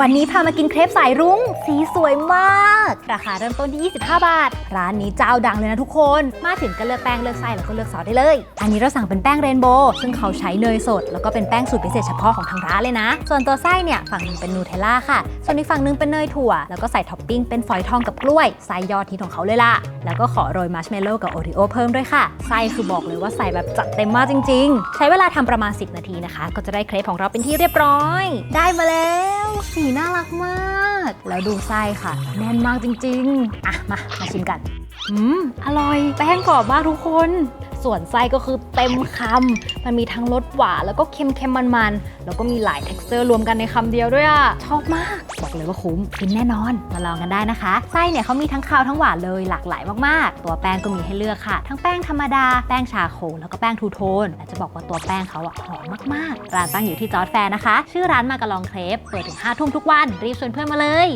วันนี้พามากินเครปสายรุ้ง สีสวยมาก ราคาเริ่มต้นที่ 25 บาท ร้านนี้เจ้าดังเลยนะทุกคน มาถึงก็เลือกแป้งเลือกไส้แล้วก็เลือกซอสได้เลย อันนี้เราสั่งเป็นแป้งเรนโบว์ซึ่งเขาใช้เนยสด แล้วก็เป็นแป้งสูตรพิเศษเฉพาะของทางร้านเลยนะ ส่วนตัวไส้เนี่ยฝั่งหนึงเป็นนูเทลล่าค่ะ ส่วนอีกฝั่งหนึงเป็นเนยถั่ว แล้วก็ใส่ท็อปปิ้งเป็นฝอยทองกับกล้วยไส้ยอดฮิตของเขาเลยล่ะ แล้วก็ขอโรยมัชเมลโล่กับโอริโอเพิ่มด้วยค่ะ ไส้คือบอกเลยว่าใส่แบบจัดเต็มมากจริง ๆ ใช้เวลาทำประมาณ 10 นาทีนะคะ ก็จะได้เครปของเราเป็นที่เรียบร้อย ได้มาแล้ว สีน่ารักมาก แล้วดูไส้ค่ะ แน่นมากจริงๆ อะ มา มาชิมกัน อืม อร่อย แป้งกรอบมากทุกคน ส่วนไส้ก็คือเต็มคำ มันมีทั้งรสหวานแล้วก็เค็มเค็มๆมันๆ แล้วก็มีหลาย t e x t อร์รวมกันในคำเดียวด้วยอะ ชอบมาก บอกเลยว่าคุ้มฟินแน่นอน มาลองกันได้นะคะไส้เนี่ยเขามีทั้งคาวทั้งหวานเลยหลากหลายมากๆ ตัวแป้งก็มีให้เลือกค่ะ ทั้งแป้งธรรมดาแป้งชาโคแล้วก็แป้งทูโทนแต่จะบอกว่าตัวแป้งเขาอะหอมมากๆร้านตั้งอยู่ที่จอร์ดแฟร์นะคะ ชื่อร้านมากะลองเครปเปิดถึง5ทุ่มทุกวันรีบชวนเพื่อนมาเลย